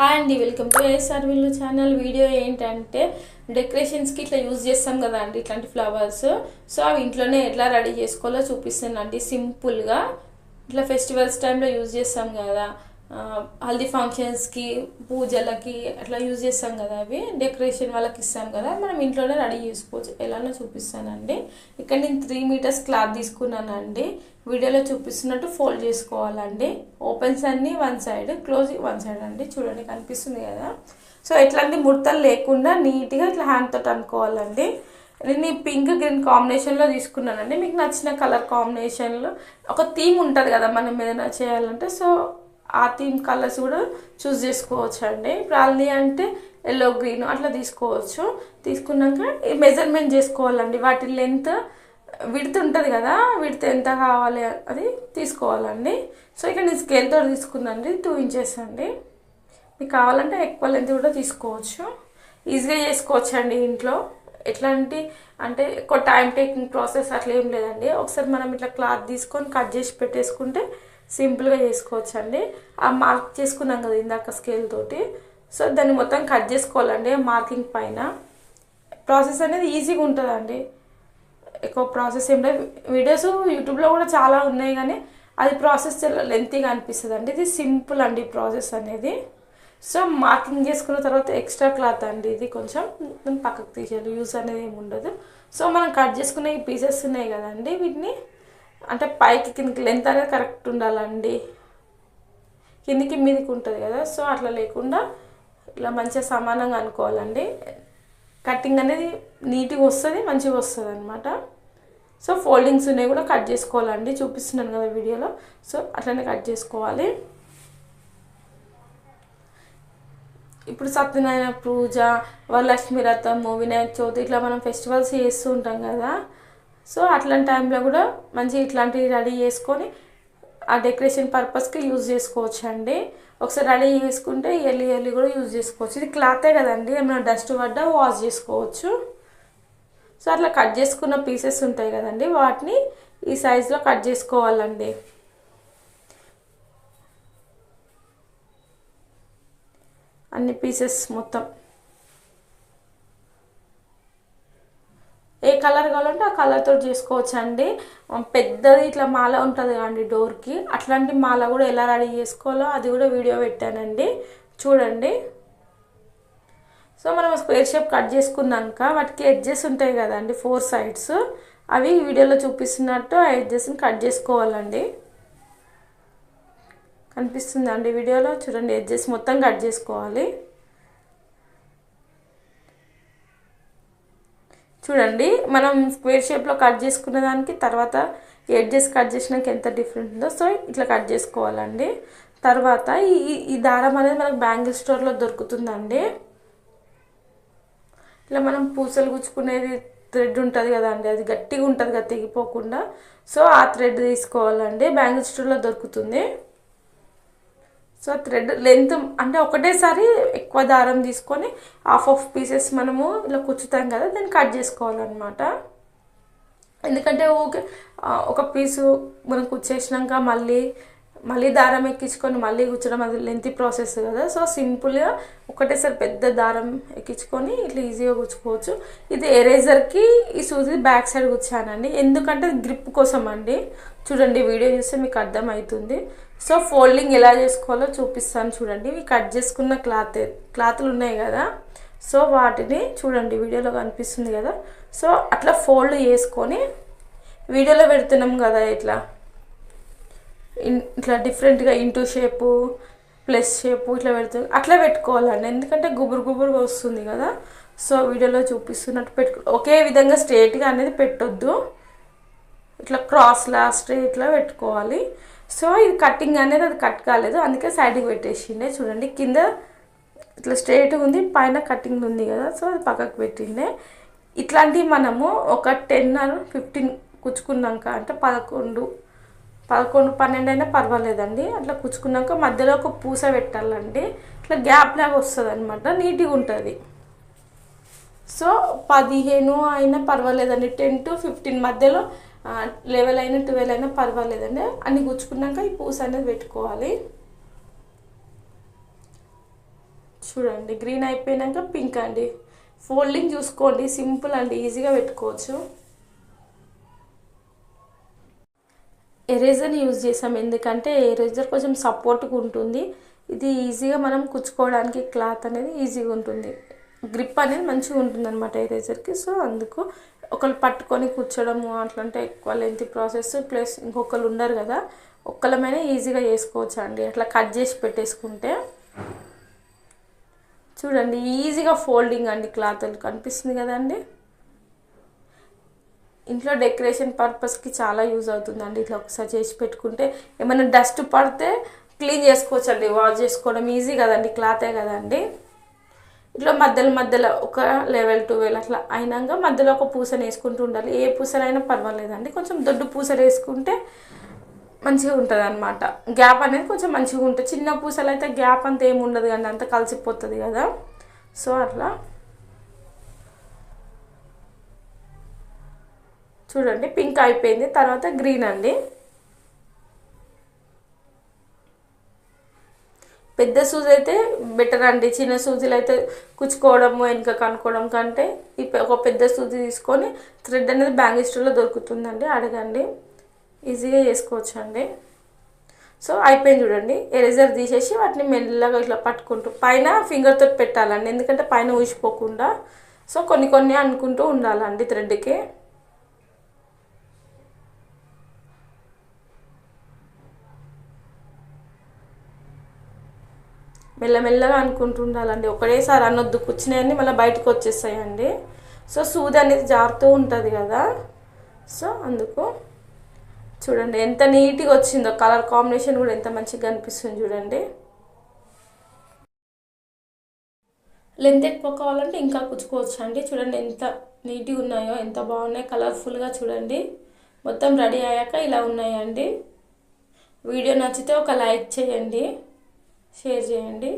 Hi అండి welcome to A S R Villu channel video ఏంటంటే డెకరేషన్స్కి ఇట్లా యూజ్ చేస్తాం కదా అండి ఇట్లాంటి ఫ్లవర్స్ సో అవి ఇంట్లోనే ఎట్లా రెడీ చేసుకోవాలో చూపిస్తానండి సింపుల్గా ఇట్లా ఫెస్టివల్స్ టైంలో యూజ్ చేస్తాం కదా. హల్దీ ఫంక్షన్స్కి పూజలకి అట్లా యూజ్ చేస్తాం కదా అవి. డెకరేషన్ వాళ్ళకి ఇస్తాం కదా. మనం ఇంట్లోనే రెడీ చేసుకోవచ్చు. ఎలానో చూపిస్తానండి. ఇక్కడ నేను త్రీ మీటర్స్ క్లాత్ తీసుకున్నానండి. వీడియోలో చూపిస్తున్నట్టు ఫోల్డ్ చేసుకోవాలండి. ఓపెన్స్ అన్ని one side close one side అండి. చూడండి కనిపిస్తుంది కదా. సో ఎట్లాంటి ముడతలు లేకుండా నీట్గా ఇట్లా హ్యాండ్ తోటి అనుకోవాలండి. నేను ఈ పింక్ గ్రీన్ కాంబినేషన్లో తీసుకున్నానండి. మీకు నచ్చిన కలర్ కాంబినేషన్లో ఒక థీమ్ ఉంటుంది కదా మనం ఏదైనా చేయాలంటే. సో ఆ థీమ్ కలర్స్ కూడా చూస్ చేసుకోవచ్చు అండి ఇప్పుడు అంటే ఎల్లో గ్రీన్ అట్లా తీసుకోవచ్చు. తీసుకున్నాక మెజర్మెంట్ చేసుకోవాలండి. వాటి లెంత్ విడత ఉంటుంది కదా విడత ఎంత కావాలి అది తీసుకోవాలండి. సో ఇక్కడ నేను స్కేల్తో తీసుకుందండి టూ ఇంచెస్ అండి. మీకు కావాలంటే ఎక్కువ లెంత్ కూడా తీసుకోవచ్చు. ఈజీగా చేసుకోవచ్చు అండి ఇంట్లో. ఎట్లాంటి అంటే ఎక్కువ టైం టేకింగ్ ప్రాసెస్ అట్లా ఏం లేదండి. ఒకసారి మనం ఇట్లా క్లాత్ తీసుకొని కట్ చేసి పెట్టేసుకుంటే సింపుల్గా చేసుకోవచ్చు అండి ఆ మార్క్ చేసుకున్నాం కదా ఇందాక స్కేల్ తోటి. సో దాన్ని మొత్తం కట్ చేసుకోవాలండి మార్కింగ్ పైన. ప్రాసెస్ అనేది ఈజీగా ఉంటుందండి. ఎక్కువ ప్రాసెస్ ఏం లేదు. వీడియోస్ యూట్యూబ్లో కూడా చాలా ఉన్నాయి కానీ అది ప్రాసెస్ చాలా లెంతీగా అనిపిస్తుంది అండి. ఇది సింపుల్ అండి ప్రాసెస్ అనేది. సో మార్కింగ్ చేసుకున్న తర్వాత ఎక్స్ట్రా క్లాత్ అండి ఇది కొంచెం. మనం పక్కకు తీసేయాలి. యూస్ అనేది ఏమి ఉండదు. సో మనం కట్ చేసుకునే ఈ పీసెస్ ఉన్నాయి కదండి వీటిని. అంటే పైకి కిందకి లెంత్ అనేది కరెక్ట్ ఉండాలండి. కిందికి మీదకి ఉంటుంది కదా. సో అట్లా లేకుండా ఇట్లా మంచిగా సమానంగా అనుకోవాలండి. కటింగ్ అనేది నీట్గా వస్తుంది మంచిగా వస్తుంది అనమాట సో ఫోల్డింగ్స్ ఉన్నాయి కూడా కట్ చేసుకోవాలండి. చూపిస్తున్నాను కదా వీడియోలో. సో అట్లనే కట్ చేసుకోవాలి. ఇప్పుడు సత్యనారాయణ పూజ వరలక్ష్మి రథము వినాయక చవితి ఇట్లా మనం ఫెస్టివల్స్ చేస్తూ ఉంటాం కదా. సో అట్లాంటి టైంలో కూడా మంచిగా ఇట్లాంటివి రెడీ చేసుకొని ఆ డెకరేషన్ పర్పస్కి యూజ్ చేసుకోవచ్చు అండి ఒకసారి రెడీ చేసుకుంటే ఎల్లి ఎల్లి కూడా యూజ్ చేసుకోవచ్చు. ఇది క్లాతే కదండి ఏమైనా డస్ట్ పడ్డా వాష్ చేసుకోవచ్చు. సో అట్లా కట్ చేసుకున్న పీసెస్ ఉంటాయి కదండి వాటిని ఈ సైజులో కట్ చేసుకోవాలండి. అన్ని పీసెస్ మొత్తం ఏ కలర్ కలర్తో చేసుకోవచ్చు అండి పెద్దది ఇట్లా మాల ఉంటుంది కదండి డోర్కి. అట్లాంటి మాల కూడా ఎలా రెడీ చేసుకోవాలో అది కూడా వీడియో పెట్టానండి. చూడండి. సో మనం స్క్వేర్ షేప్ కట్ చేసుకున్నాక వాటికి ఎడ్జెస్ ఉంటాయి కదండి ఫోర్ సైడ్స్. అవి వీడియోలో చూపిస్తున్నట్టు ఆ ఎడ్జెస్ని కట్ చేసుకోవాలండి. కనిపిస్తుందండి వీడియోలో? చూడండి ఎడ్జెస్ మొత్తం కట్ చేసుకోవాలి. చూడండి మనం స్క్వేర్ షేప్లో కట్ చేసుకున్న దానికి తర్వాత ఎడ్జెస్ కట్ చేసినాక ఎంత డిఫరెంట్ ఉందో. సో ఇట్లా కట్ చేసుకోవాలండి. తర్వాత ఈ ఈ దారం అనేది మనకు బ్యాంగిల్ స్టోర్లో దొరుకుతుందండి. ఇట్లా మనం పూసలు గుచ్చుకునేది థ్రెడ్ ఉంటుంది కదండి అది గట్టిగా ఉంటుంది కదా తెగిపోకుండా. సో ఆ థ్రెడ్ తీసుకోవాలండి. బ్యాంగిల్ స్టోర్లో దొరుకుతుంది. సో థ్రెడ్ లెంత్ అంటే ఒకటేసారి ఎక్కువ దారం తీసుకొని హాఫ్ ఆఫ్ పీసెస్ మనము ఇలా కుచ్చుతాం కదా దాన్ని కట్ చేసుకోవాలన్నమాట. ఎందుకంటే ఓకే ఒక పీసు మనం కుచ్చేసినాక మళ్ళీ మళ్ళీ దారం ఎక్కించుకొని మళ్ళీ కూర్చోడం అది లెంతీ ప్రాసెస్ కదా. సో సింపుల్గా ఒకటేసారి పెద్ద దారం ఎక్కించుకొని ఇట్లా ఈజీగా కూర్చుకోవచ్చు. ఇది ఎరేజర్కి ఈ సూది బ్యాక్ సైడ్ కూర్చానండి. ఎందుకంటే గ్రిప్ కోసం అండి. చూడండి వీడియో చూస్తే మీకు అర్థమవుతుంది. సో ఫోల్డింగ్ ఎలా చేసుకోవాలో చూపిస్తాను చూడండి. ఇవి కట్ చేసుకున్న క్లాత్ క్లాత్లు ఉన్నాయి కదా. సో వాటిని చూడండి వీడియోలో కనిపిస్తుంది కదా. సో అట్లా ఫోల్డ్ చేసుకొని వీడియోలో పెడుతున్నాం కదా ఇట్లా. ఇట్లా డిఫరెంట్గా ఇంటూ షేపు ప్లస్ షేపు ఇట్లా పెడుతుంది అట్లా పెట్టుకోవాలండి. ఎందుకంటే గుబురు గుబురుగా వస్తుంది కదా. సో వీడియోలో చూపిస్తున్నట్టు పెట్టు ఒకే విధంగా స్ట్రేట్గా అనేది పెట్టొద్దు. ఇట్లా క్రాస్లా స్ట్రేట్లా పెట్టుకోవాలి. సో ఇది కటింగ్ అనేది అది కట్ కాలేదు. అందుకే సైడ్కి పెట్టేసిండే. చూడండి కింద ఇట్లా స్ట్రేట్గా ఉంది పైన కటింగ్ ఉంది కదా. సో అది పక్కకు పెట్టిండే. ఇట్లాంటివి మనము ఒక టెన్ ఆర్ ఫిఫ్టీన్ కుచ్చుకున్నాక అంటే పదకొండు పదకొండు పన్నెండు అయినా పర్వాలేదండి. అట్లా కుచ్చుకున్నాక మధ్యలో ఒక పూస పెట్టాలండి. ఇట్లా గ్యాప్ లాగా వస్తుంది అనమాట నీట్గా ఉంటుంది. సో పదిహేను అయినా పర్వాలేదండి. టెన్ టు ఫిఫ్టీన్ మధ్యలో లెవెల్ అయినా ట్వెల్వ్ అయినా పర్వాలేదండి. అన్ని గుచ్చుకున్నాక ఈ పూస అనేది పెట్టుకోవాలి. చూడండి గ్రీన్ అయిపోయినాక పింక్ అండి. ఫోల్డింగ్ చూసుకోండి. సింపుల్ అండి ఈజీగా పెట్టుకోవచ్చు. ఎరేజర్ని యూజ్ చేసాం. ఎందుకంటే ఎరేజర్ కొంచెం సపోర్ట్గా ఉంటుంది. ఇది ఈజీగా మనం కుచ్చుకోవడానికి క్లాత్ అనేది ఈజీగా ఉంటుంది. గ్రిప్ అనేది మంచిగా ఉంటుంది అనమాట ఎరేజర్కి సో అందుకు ఒకళ్ళు పట్టుకొని కూర్చోడము అట్లంటే ఎక్కువ లెంత్ ప్రాసెస్ ప్లస్ ఇంకొకళ్ళు ఉండరు కదా. ఒక్కళ్ళమైనా ఈజీగా చేసుకోవచ్చు అండి అట్లా కట్ చేసి పెట్టేసుకుంటే. చూడండి ఈజీగా ఫోల్డింగ్ అండి క్లాత్ కనిపిస్తుంది కదండి? ఇంట్లో డెకరేషన్ పర్పస్కి చాలా యూజ్ అవుతుందండి. ఇట్లా ఒకసారి చేసి పెట్టుకుంటే ఏమైనా డస్ట్ పడితే క్లీన్ చేసుకోవచ్చు అండి వాష్ చేసుకోవడం ఈజీ కదండి. క్లాతే కదండి. ఇట్లా మధ్యలో మధ్యలో ఒక లెవెల్ ట్వెల్వ్ అట్లా అయినాక మధ్యలో ఒక పూసను వేసుకుంటూ ఉండాలి. ఏ పూసనైనా పర్వాలేదండి. కొంచెం దొడ్డు పూసలు వేసుకుంటే మంచిగా ఉంటుంది అనమాట గ్యాప్ అనేది కొంచెం మంచిగా ఉంటుంది. చిన్న పూసలు అయితే గ్యాప్ అంత ఏమి ఉండదు కానీ అంత కలిసిపోతుంది కదా. సో అట్లా చూడండి పింక్ అయిపోయింది తర్వాత గ్రీన్ అండి. పెద్ద సూజ్ అయితే బెటర్ అండి చిన్న సూజీలు అయితే కుచ్చుకోవడము వెనుక కనుక్కోవడం కంటే ఈ ఒక పెద్ద సూజీ తీసుకొని థ్రెడ్ అనేది బ్యాంగిల్ స్టోర్లో దొరుకుతుందండి అడగండి. ఈజీగా చేసుకోవచ్చు అండి సో అయిపోయింది చూడండి ఎరేజర్ తీసేసి వాటిని మెల్లగా ఇట్లా పట్టుకుంటూ పైన ఫింగర్తో పెట్టాలండి ఎందుకంటే పైన ఊసిపోకుండా. సో కొన్ని కొన్ని అనుకుంటూ ఉండాలండి థ్రెడ్కి మెల్లమెల్లగా అనుకుంటూ ఉండాలండి ఒకటేసారి అనొద్దు కూర్చున్నాయని మళ్ళీ బయటకు వచ్చేస్తాయండి. సో సూది అనేది జారుతూ ఉంటుంది కదా. సో అందుకు చూడండి ఎంత నీట్గా వచ్చిందో కలర్ కాంబినేషన్ కూడా ఎంత మంచిగా కనిపిస్తుంది చూడండి. లెంత్ ఎక్కువ కావాలంటే ఇంకా కుచ్చుకోవచ్చు అండి చూడండి ఎంత నీట్గా ఉన్నాయో ఎంత బాగున్నాయో కలర్ఫుల్గా చూడండి. మొత్తం రెడీ అయ్యాక ఇలా ఉన్నాయండి. వీడియో నచ్చితే ఒక లైక్ చేయండి. షేర్ చేయండి.